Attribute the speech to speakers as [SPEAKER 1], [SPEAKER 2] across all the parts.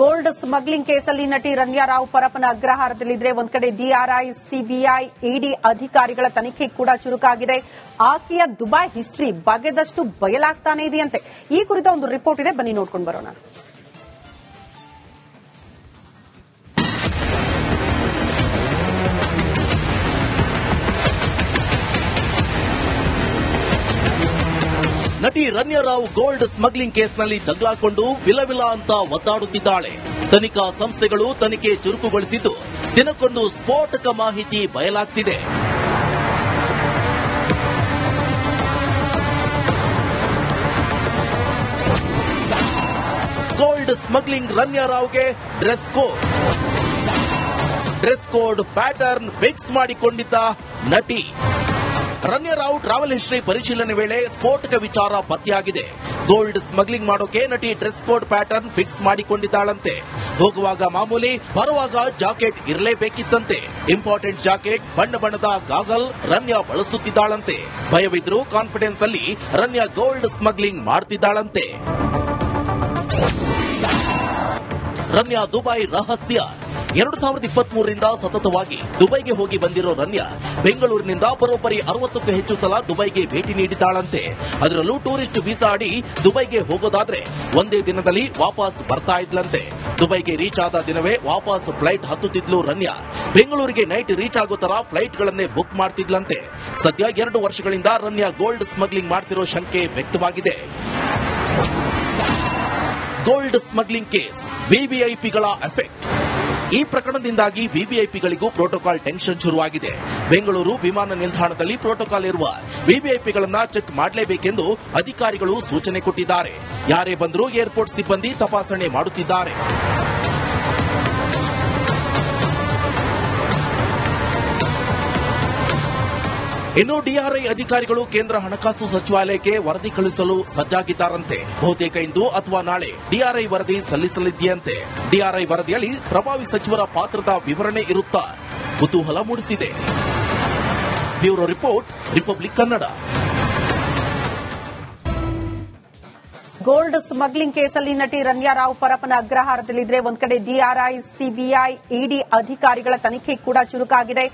[SPEAKER 1] Gold smuggling ಕೇಸಲ್ಲಿ ನಟಿ ರಮ್ಯಾ ರಾವ್ ಪರಪ್ಪನ ಅಗ್ರಹಾರದಲ್ಲಿದ್ರೆ ಒಂದ್ ಕಡೆ ಡಿಆರ್ಐ ಸಿಬಿಐ ಇಡಿ ಅಧಿಕಾರಿಗಳ ತನಿಖೆ ಕೂಡ ಚುರುಕಾಗಿದೆ. ಆಕೆಯ ದುಬೈ ಹಿಸ್ಟ್ರಿ ಬಗೆದಷ್ಟು ಬಯಲಾಗ್ತಾನೆ ಇದೆಯಂತೆ. ಈ ಕುರಿತ ಒಂದು ರಿಪೋರ್ಟ್ ಇದೆ. ಬನ್ನಿ ನೋಡ್ಕೊಂಡು ಬರೋಣ.
[SPEAKER 2] ನಟಿ ರಮ್ಯಾ ರಾವ್ ಗೋಲ್ಡ್ ಸ್ಮಗ್ಲಿಂಗ್ ಕೇಸ್ನಲ್ಲಿ ತಗ್ಲಾಕೊಂಡು ವಿಲವಿಲ ಅಂತ ಒದ್ದಾಡುತ್ತಿದ್ದಾಳೆ. ತನಿಖಾ ಸಂಸ್ಥೆಗಳು ತನಿಖೆ ಚುರುಕುಗೊಳಿಸಿದ್ದು, ದಿನಕ್ಕೊಂದು ಸ್ಫೋಟಕ ಮಾಹಿತಿ ಬಯಲಾಗ್ತಿದೆ. Gold smuggling ರಮ್ಯಾರಾವ್ಗೆ dress code. Dress code pattern fix ಮಾಡಿಕೊಂಡಿದ್ದ ನಟಿ. ರಮ್ಯಾ ರಾವ್ ಟ್ರಾವೆಲ್ ಹಿಸ್ಟ್ರಿ ಪರಿಶೀಲನೆ ವೇಳೆ ಸ್ಫೋಟಕ ವಿಚಾರ ಪತ್ತೆಯಾಗಿದೆ. ಗೋಲ್ಡ್ ಸ್ಮಗ್ಲಿಂಗ್ ಮಾಡೋಕೆ ನಟಿ ಡ್ರೆಸ್ ಕೋಡ್ ಪ್ಯಾಟರ್ನ್ ಫಿಕ್ಸ್ ಮಾಡಿಕೊಂಡಿದ್ದಾಳಂತೆ. ಹೋಗುವಾಗ ಮಾಮೂಲಿ, ಬರುವಾಗ ಜಾಕೆಟ್ ಇರಲೇಬೇಕಿತ್ತಂತೆ. ಇಂಪಾರ್ಟೆಂಟ್ ಜಾಕೆಟ್, ಬಣ್ಣ ಬಣ್ಣದ ಗಾಗಲ್ ರನ್ಯ ಬಳಸುತ್ತಿದ್ದಾಳಂತೆ. ಭಯವಿದ್ರು ಕಾನ್ಫಿಡೆನ್ಸ್ ಅಲ್ಲಿ ರನ್ಯ ಗೋಲ್ಡ್ ಸ್ಮಗ್ಲಿಂಗ್ ಮಾಡ್ತಿದ್ದಾಳಂತೆ. ರಮ್ಯಾ ದುಬೈ ರಹಸ್ಯ. ಎರಡು ಸಾವಿರದ ಇಪ್ಪತ್ಮೂರರಿಂದ ಸತತವಾಗಿ ದುಬೈಗೆ ಹೋಗಿ ಬಂದಿರೋ ರನ್ಯಾ ಬೆಂಗಳೂರಿನಿಂದ ಬರೋಬ್ಬರಿ ಅರವತ್ತಕ್ಕೂ ಹೆಚ್ಚು ಸಲ ದುಬೈಗೆ ಭೇಟಿ ನೀಡಿದ್ದಾಳಂತೆ. ಅದರಲ್ಲೂ ಟೂರಿಸ್ಟ್ ವೀಸಾ ಅಡಿ ದುಬೈಗೆ ಹೋಗೋದಾದ್ರೆ ಒಂದೇ ದಿನದಲ್ಲಿ ವಾಪಸ್ ಬರ್ತಾ ಇದ್ಲಂತೆ. ದುಬೈಗೆ ರೀಚ್ ಆದ ದಿನವೇ ವಾಪಸ್ ಫ್ಲೈಟ್ ಹತ್ತುತ್ತಿದ್ಲು ರನ್ಯಾ ಬೆಂಗಳೂರಿಗೆ ನೈಟ್ ರೀಚ್ ಆಗೋ ತರ ಫ್ಲೈಟ್ಗಳನ್ನೇ ಬುಕ್ ಮಾಡ್ತಿದ್ಲಂತೆ. ಸದ್ಯ ಎರಡು ವರ್ಷಗಳಿಂದ ರನ್ಯಾ ಗೋಲ್ಡ್ ಸ್ಮಗ್ಲಿಂಗ್ ಮಾಡ್ತಿರೋ ಶಂಕೆ ವ್ಯಕ್ತವಾಗಿದೆ. ಗೋಲ್ಡ್ ಸ್ಮಗ್ಲಿಂಗ್ ಕೇಸ್ ವಿವಿಐಪಿಗಳ ಎಫೆಕ್ಟ್. ಈ ಪ್ರಕರಣದಿಂದಾಗಿ ವಿವಿಐಪಿಗಳಿಗೂ ಪ್ರೋಟೋಕಾಲ್ ಟೆನ್ಷನ್ ಶುರುವಾಗಿದೆ. ಬೆಂಗಳೂರು ವಿಮಾನ ನಿಲ್ದಾಣದಲ್ಲಿ ಪ್ರೋಟೋಕಾಲ್ ಇರುವ ವಿವಿಐಪಿಗಳನ್ನ ಚೆಕ್ ಮಾಡಲೇಬೇಕೆಂದು ಅಧಿಕಾರಿಗಳು ಸೂಚನೆ ಕೊಟ್ಟಿದ್ದಾರೆ. ಯಾರೇ ಬಂದರೂ ಏರ್ಪೋರ್ಟ್ ಸಿಬ್ಬಂದಿ ತಪಾಸಣೆ ಮಾಡುತ್ತಿದ್ದಾರೆ. ಇನ್ನು ಡಿಆರ್ಐ ಅಧಿಕಾರಿಗಳು ಕೇಂದ್ರ ಹಣಕಾಸು ಸಚಿವಾಲಯಕ್ಕೆ ವರದಿ ಕಳುಹಿಸಲು ಸಜ್ಜಾಗಿದ್ದಾರಂತೆ. ಬಹುತೇಕ ಇಂದು ಅಥವಾ ನಾಳೆ ಡಿಆರ್ಐ ವರದಿ ಸಲ್ಲಿಸಲಿದೆಯಂತೆ. ಡಿಆರ್ಐ ವರದಿಯಲ್ಲಿ ಪ್ರಭಾವಿ ಸಚಿವರ ಪಾತ್ರದ ವಿವರಣೆ ಇರುತ್ತಾ ಕುತೂಹಲ ಮೂಡಿಸಿದೆ. Bureau report, republic Kannada.
[SPEAKER 1] Gold smuggling ಕೇಸಲ್ಲಿ ನಟಿ ರಮ್ಯಾ ರಾವ್ ಪರಪ್ಪನ ಅಗ್ರಹಾರದಲ್ಲಿದ್ರೆ ಒಂದ್ ಕಡೆ ಡಿಆರ್ಐ ಸಿಬಿಐ ಇಡಿ ಅಧಿಕಾರಿಗಳ ತನಿಖೆ ಕೂಡ ಚುರುಕಾಗಿದೆ.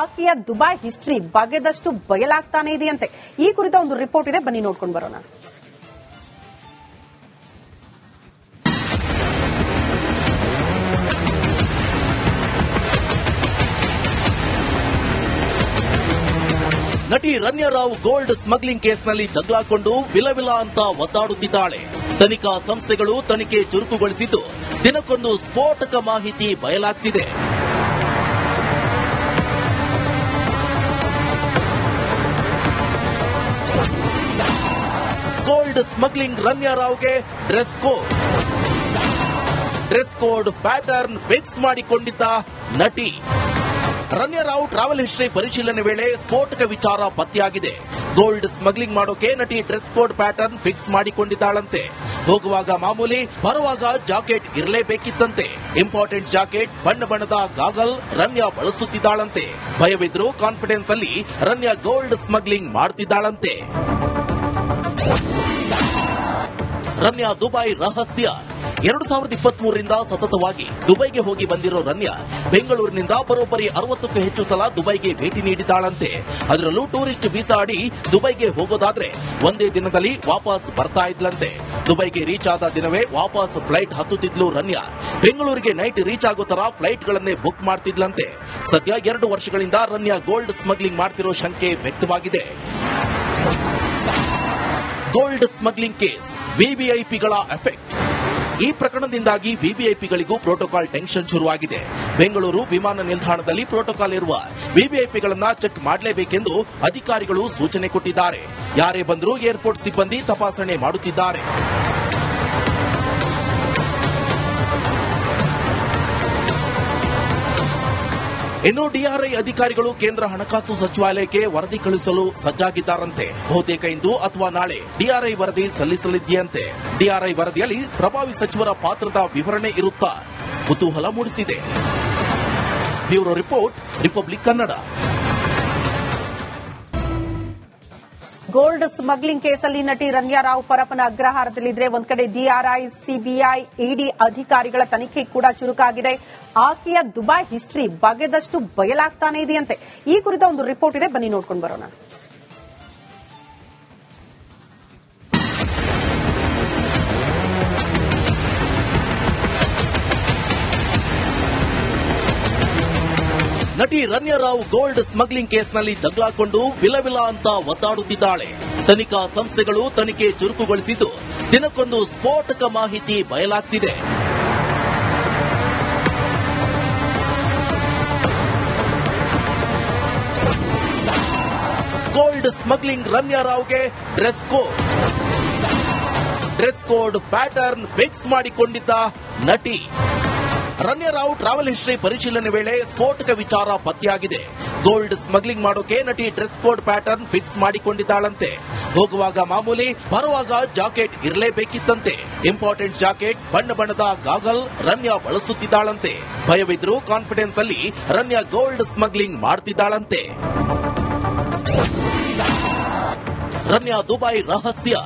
[SPEAKER 1] ಆಕೆಯ ದುಬೈ ಹಿಸ್ಟ್ರಿ ಬಗೆದಷ್ಟು ಬಯಲಾಗ್ತಾನೆ ಇದೆಯಂತೆ. ಈ ಕುರಿತ ಒಂದು ರಿಪೋರ್ಟ್ ಇದೆ. ಬನ್ನಿ ನೋಡ್ಕೊಂಡು ಬರೋಣ.
[SPEAKER 2] ನಟಿ ರಮ್ಯರಾವ್ ಗೋಲ್ಡ್ ಸ್ಮಗ್ಲಿಂಗ್ ಕೇಸ್ನಲ್ಲಿ ತಗ್ಲಾಕೊಂಡು ವಿಲವಿಲ ಅಂತ ಒದ್ದಾಡುತ್ತಿದ್ದಾಳೆ. ತನಿಖಾ ಸಂಸ್ಥೆಗಳು ತನಿಖೆ ಚುರುಕುಗೊಳಿಸಿದ್ದು, ದಿನಕ್ಕೊಂದು ಸ್ಫೋಟಕ ಮಾಹಿತಿ ಬಯಲಾಗ್ತಿದೆ. Gold smuggling Ramya ರಾವ್ಗೆ dress code. Dress code pattern fix ಮಾಡಿಕೊಂಡಿದ್ದ ನಟಿ. ರಮ್ಯಾ ರಾವ್ ಟ್ರಾವೆಲ್ ಹಿಸ್ಟ್ರಿ ಪರಿಶೀಲನೆ ವೇಳೆ ಸ್ಫೋಟಕ ವಿಚಾರ ಪತ್ತೆಯಾಗಿದೆ. ಗೋಲ್ಡ್ ಸ್ಮಗ್ಲಿಂಗ್ ಮಾಡೋಕೆ ನಟಿ ಡ್ರೆಸ್ ಕೋಡ್ ಪ್ಯಾಟರ್ನ್ ಫಿಕ್ಸ್ ಮಾಡಿಕೊಂಡಿದ್ದಾಳಂತೆ. ಹೋಗುವಾಗ ಮಾಮೂಲಿ, ಬರುವಾಗ ಜಾಕೆಟ್ ಇರಲೇಬೇಕಿತ್ತಂತೆ. ಇಂಪಾರ್ಟೆಂಟ್ ಜಾಕೆಟ್, ಬಣ್ಣ ಬಣ್ಣದ ಗಾಗಲ್ ರಮ್ಯಾ ಬಳಸುತ್ತಿದ್ದಾಳಂತೆ. ಭಯವಿದ್ರೂ ಕಾನ್ಫಿಡೆನ್ಸ್ ಅಲ್ಲಿ ರಮ್ಯಾ ಗೋಲ್ಡ್ ಸ್ಮಗ್ಲಿಂಗ್ ಮಾಡ್ತಿದ್ದಾಳಂತೆ. ರಮ್ಯಾ ದುಬೈ ರಹಸ್ಯ. ಎರಡು ಸಾವಿರದ ಇಪ್ಪತ್ಮೂರರಿಂದ ಸತತವಾಗಿ ದುಬೈಗೆ ಹೋಗಿ ಬಂದಿರೋ ರಮ್ಯಾ, ಬೆಂಗಳೂರಿನಿಂದ ಬರೋಬ್ಬರಿ ಅರವತ್ತಕ್ಕೂ ಹೆಚ್ಚು ಸಲ ದುಬೈಗೆ ಭೇಟಿ ನೀಡಿದ್ದಾಳಂತೆ. ಅದರಲ್ಲೂ ಟೂರಿಸ್ಟ್ ವೀಸಾ ಅಡಿ ದುಬೈಗೆ ಹೋಗೋದಾದ್ರೆ ಒಂದೇ ದಿನದಲ್ಲಿ ವಾಪಸ್ ಬರ್ತಾ ಇದ್ಲಂತೆ. ದುಬೈಗೆ ರೀಚ್ ಆದ ದಿನವೇ ವಾಪಸ್ ಫ್ಲೈಟ್ ಹತ್ತುತ್ತಿದ್ಲು ರಮ್ಯಾ. ಬೆಂಗಳೂರಿಗೆ ನೈಟ್ ರೀಚ್ ಆಗೋ ತರ ಫ್ಲೈಟ್ಗಳನ್ನೇ ಬುಕ್ ಮಾಡ್ತಿದ್ಲಂತೆ. ಸದ್ಯ ಎರಡು ವರ್ಷಗಳಿಂದ ರಮ್ಯಾ ಗೋಲ್ಡ್ ಸ್ಮಗ್ಲಿಂಗ್ ಮಾಡ್ತಿರೋ ಶಂಕೆ ವ್ಯಕ್ತವಾಗಿದೆ. ಗೋಲ್ಡ್ ಸ್ಮಗ್ಲಿಂಗ್ ಕೇಸ್ ವಿವಿಐಪಿಗಳ ಎಫೆಕ್ಟ್. ಈ ಪ್ರಕರಣದಿಂದಾಗಿ ವಿವಿಐಪಿಗಳಿಗೂ ಪ್ರೋಟೋಕಾಲ್ ಟೆನ್ಷನ್ ಶುರುವಾಗಿದೆ. ಬೆಂಗಳೂರು ವಿಮಾನ ನಿಲ್ದಾಣದಲ್ಲಿ ಪ್ರೋಟೋಕಾಲ್ ಇರುವ ವಿವಿಐಪಿಗಳನ್ನ ಚೆಕ್ ಮಾಡಲೇಬೇಕೆಂದು ಅಧಿಕಾರಿಗಳು ಸೂಚನೆ ಕೊಟ್ಟಿದ್ದಾರೆ. ಯಾರೇ ಬಂದರೂ ಏರ್ಪೋರ್ಟ್ ಸಿಬ್ಬಂದಿ ತಪಾಸಣೆ ಮಾಡುತ್ತಿದ್ದಾರೆ. ಇನ್ನು ಡಿಆರ್ಐ ಅಧಿಕಾರಿಗಳು ಕೇಂದ್ರ ಹಣಕಾಸು ಸಚಿವಾಲಯಕ್ಕೆ ವರದಿ ಕಳುಹಿಸಲು ಸಜ್ಜಾಗಿದ್ದಾರಂತೆ. ಬಹುತೇಕ ಇಂದು ಅಥವಾ ನಾಳೆ ಡಿಆರ್ಐ ವರದಿ ಸಲ್ಲಿಸಲಿದೆಯಂತೆ. ಡಿಆರ್ಐ ವರದಿಯಲ್ಲಿ ಪ್ರಭಾವಿ ಸಚಿವರ ಪಾತ್ರದ ವಿವರಣೆ ಇರುತ್ತಾ ಕುತೂಹಲ ಮೂಡಿಸಿದೆ. Bureau report, republic Kannada.
[SPEAKER 1] Gold smuggling ಕೇಸಲ್ಲಿ ನಟಿ ರಮ್ಯಾ ರಾವ್ ಪರಪ್ಪನ ಅಗ್ರಹಾರದಲ್ಲಿದ್ರೆ ಒಂದ್ ಕಡೆ ಡಿಆರ್ಐ ಸಿಬಿಐ ಇಡಿ ಅಧಿಕಾರಿಗಳ ತನಿಖೆ ಕೂಡ ಚುರುಕಾಗಿದೆ. ಆಕೆಯ ದುಬೈ ಹಿಸ್ಟ್ರಿ ಬಗೆದಷ್ಟು ಬಯಲಾಗ್ತಾನೆ ಇದೆಯಂತೆ. ಈ ಕುರಿತ ಒಂದು ರಿಪೋರ್ಟ್ ಇದೆ. ಬನ್ನಿ ನೋಡ್ಕೊಂಡು ಬರೋಣ.
[SPEAKER 2] ನಟಿ ರನ್ಯರಾವ್ ಗೋಲ್ಡ್ ಸ್ಮಗ್ಲಿಂಗ್ ಕೇಸ್ನಲ್ಲಿ ದಗ್ಲಾಕೊಂಡು ವಿಲವಿಲ ಅಂತ ಒತ್ತಾಡುತ್ತಿದ್ದಾಳೆ ತನಿಖಾ ಸಂಸ್ಥೆಗಳು ತನಿಖೆ ಚುರುಕುಗೊಳಿಸಿದ್ದು, ದಿನಕ್ಕೊಂದು ಸ್ಫೋಟಕ ಮಾಹಿತಿ ಬಯಲಾಗ್ತಿದೆ. Gold smuggling ರಮ್ಯಾರಾವ್ಗೆ dress code. Dress code pattern fix ಮಾಡಿಕೊಂಡಿದ್ದ ನಟಿ. ರಮ್ಯಾ ರಾವ್ ಟ್ರಾವೆಲ್ ಹಿಸ್ಟ್ರಿ ಪರಿಶೀಲನೆ ವೇಳೆ ಸ್ಫೋಟಕ ವಿಚಾರ ಪತ್ತೆಯಾಗಿದೆ. ಗೋಲ್ಡ್ ಸ್ಮಗ್ಲಿಂಗ್ ಮಾಡೋಕೆ ನಟಿ ಡ್ರೆಸ್ ಕೋಡ್ ಪ್ಯಾಟರ್ನ್ ಫಿಕ್ಸ್ ಮಾಡಿಕೊಂಡಿದ್ದಾಳಂತೆ. ಹೋಗುವಾಗ ಮಾಮೂಲಿ, ಬರುವಾಗ ಜಾಕೆಟ್ ಇರಲೇಬೇಕಿತ್ತಂತೆ. ಇಂಪಾರ್ಟೆಂಟ್ ಜಾಕೆಟ್, ಬಣ್ಣ ಬಣ್ಣದ ಗಾಗಲ್ ರಮ್ಯಾ ಬಳಸುತ್ತಿದ್ದಾಳಂತೆ. ಭಯವಿದ್ರೂ ಕಾನ್ಫಿಡೆನ್ಸ್ ಅಲ್ಲಿ ರಮ್ಯಾ ಗೋಲ್ಡ್ ಸ್ಮಗ್ಲಿಂಗ್ ಮಾಡ್ತಿದ್ದಾಳಂತೆ. ರನ್ಯಾ ದುಬೈ ರಹಸ್ಯ.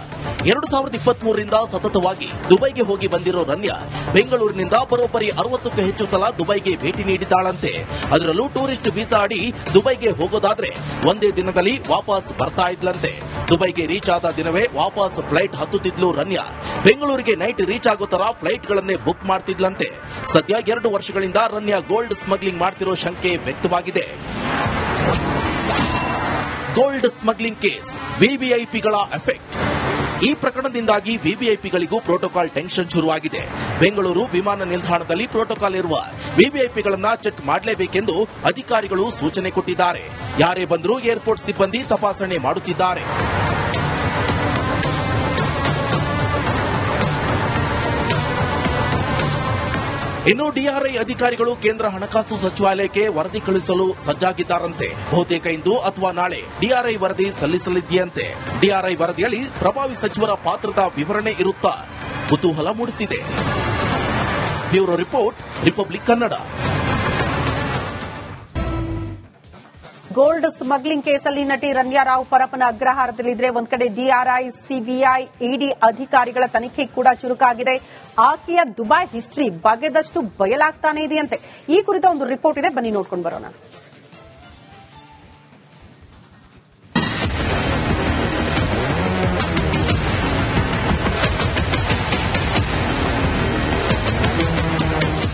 [SPEAKER 2] ಎರಡು ಸಾವಿರದ ಇಪ್ಪತ್ತ್ ಮೂರರಿಂದ ಸತತವಾಗಿ ದುಬೈಗೆ ಹೋಗಿ ಬಂದಿರೋ ರನ್ಯಾ ಬೆಂಗಳೂರಿನಿಂದ ಬರೋಬ್ಬರಿ ಅರವತ್ತಕ್ಕೂ ಹೆಚ್ಚು ಸಲ ದುಬೈಗೆ ಭೇಟಿ ನೀಡಿದ್ದಾಳಂತೆ. ಅದರಲ್ಲೂ ಟೂರಿಸ್ಟ್ ವೀಸಾ ಅಡಿ ದುಬೈಗೆ ಹೋಗೋದಾದ್ರೆ ಒಂದೇ ದಿನದಲ್ಲಿ ವಾಪಸ್ ಬರ್ತಾ ಇದ್ಲಂತೆ. ದುಬೈಗೆ ರೀಚ್ ಆದ ದಿನವೇ ವಾಪಸ್ ಫ್ಲೈಟ್ ಹತ್ತುತ್ತಿದ್ಲು ರನ್ಯಾ ಬೆಂಗಳೂರಿಗೆ ನೈಟ್ ರೀಚ್ ಆಗೋ ತರ ಫ್ಲೈಟ್ಗಳನ್ನೇ ಬುಕ್ ಮಾಡ್ತಿದ್ಲಂತೆ. ಸದ್ಯ ಎರಡು ವರ್ಷಗಳಿಂದ ರನ್ಯಾ ಗೋಲ್ಡ್ ಸ್ಮಗ್ಲಿಂಗ್ ಮಾಡ್ತಿರೋ ಶಂಕೆ ವ್ಯಕ್ತವಾಗಿದೆ. ಗೋಲ್ಡ್ ಸ್ಮಗ್ಲಿಂಗ್ ಕೇಸ್, ವಿವಿಐಪಿಗಳ ಎಫೆಕ್ಟ್. ಈ ಪ್ರಕರಣದಿಂದಾಗಿ ವಿವಿಐಪಿಗಳಿಗೂ ಪ್ರೋಟೋಕಾಲ್ ಟೆನ್ಷನ್ ಶುರುವಾಗಿದೆ. ಬೆಂಗಳೂರು ವಿಮಾನ ನಿಲ್ದಾಣದಲ್ಲಿ ಪ್ರೋಟೋಕಾಲ್ ಇರುವ ವಿವಿಐಪಿಗಳನ್ನ ಚೆಕ್ ಮಾಡಲೇಬೇಕೆಂದು ಅಧಿಕಾರಿಗಳು ಸೂಚನೆ ಕೊಟ್ಟಿದ್ದಾರೆ. ಯಾರೇ ಬಂದರೂ ಏರ್ಪೋರ್ಟ್ ಸಿಬ್ಬಂದಿ ತಪಾಸಣೆ ಮಾಡುತ್ತಿದ್ದಾರೆ. ಇನ್ನು ಡಿಆರ್ಐ ಅಧಿಕಾರಿಗಳು ಕೇಂದ್ರ ಹಣಕಾಸು ಸಚಿವಾಲಯಕ್ಕೆ ವರದಿ ಕಳುಹಿಸಲು ಸಜ್ಜಾಗಿದ್ದಾರಂತೆ. ಬಹುತೇಕ ಇಂದು ಅಥವಾ ನಾಳೆ ಡಿಆರ್ಐ ವರದಿ ಸಲ್ಲಿಸಲಿದೆಯಂತೆ. ಡಿಆರ್ಐ ವರದಿಯಲ್ಲಿ ಪ್ರಭಾವಿ ಸಚಿವರ ಪಾತ್ರದ ವಿವರಣೆ ಇರುತ್ತಾ ಕುತೂಹಲ ಮೂಡಿಸಿದೆ. Bureau report, republic Kannada.
[SPEAKER 1] Gold smuggling ಕೇಸಲ್ಲಿ ನಟಿ ರಮ್ಯಾ ರಾವ್ ಪರಪ್ಪನ ಅಗ್ರಹಾರದಲ್ಲಿದ್ರೆ ಒಂದ್ ಕಡೆ ಡಿಆರ್ಐ ಸಿಬಿಐ ಇಡಿ ಅಧಿಕಾರಿಗಳ ತನಿಖೆ ಕೂಡ ಚುರುಕಾಗಿದೆ. ಆಕೆಯ ದುಬೈ ಹಿಸ್ಟ್ರಿ ಬಗೆದಷ್ಟು ಬಯಲಾಗ್ತಾನೆ ಇದೆಯಂತೆ. ಈ ಕುರಿತ ಒಂದು ರಿಪೋರ್ಟ್ ಇದೆ. ಬನ್ನಿ ನೋಡ್ಕೊಂಡು ಬರೋಣ.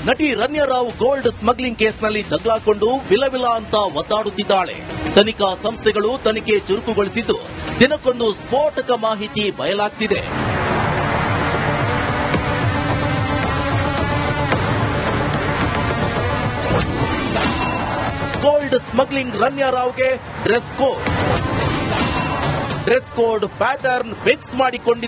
[SPEAKER 2] ನಟಿ ರಮ್ಯಾರಾವ್ ಗೋಲ್ಡ್ ಸ್ಮಗ್ಲಿಂಗ್ ಕೇಸ್ನಲ್ಲಿ ದಗ್ಲಾಕೊಂಡು ವಿಲವಿಲ ಅಂತ ಒದ್ದಾಡುತ್ತಿದ್ದಾಳೆ. ತನಿಖಾ ಸಂಸ್ಥೆಗಳು ತನಿಖೆ ಚುರುಕುಗೊಳಿಸಿದ್ದು ದಿನಕ್ಕೊಂದು ಸ್ಫೋಟಕ ಮಾಹಿತಿ ಬಯಲಾಗ್ತಿದೆ. Gold smuggling ರಮ್ಯಾರಾವ್ಗೆ dress code. Dress code pattern fix ಮಾಡಿಕೊಂಡಿದ್ದ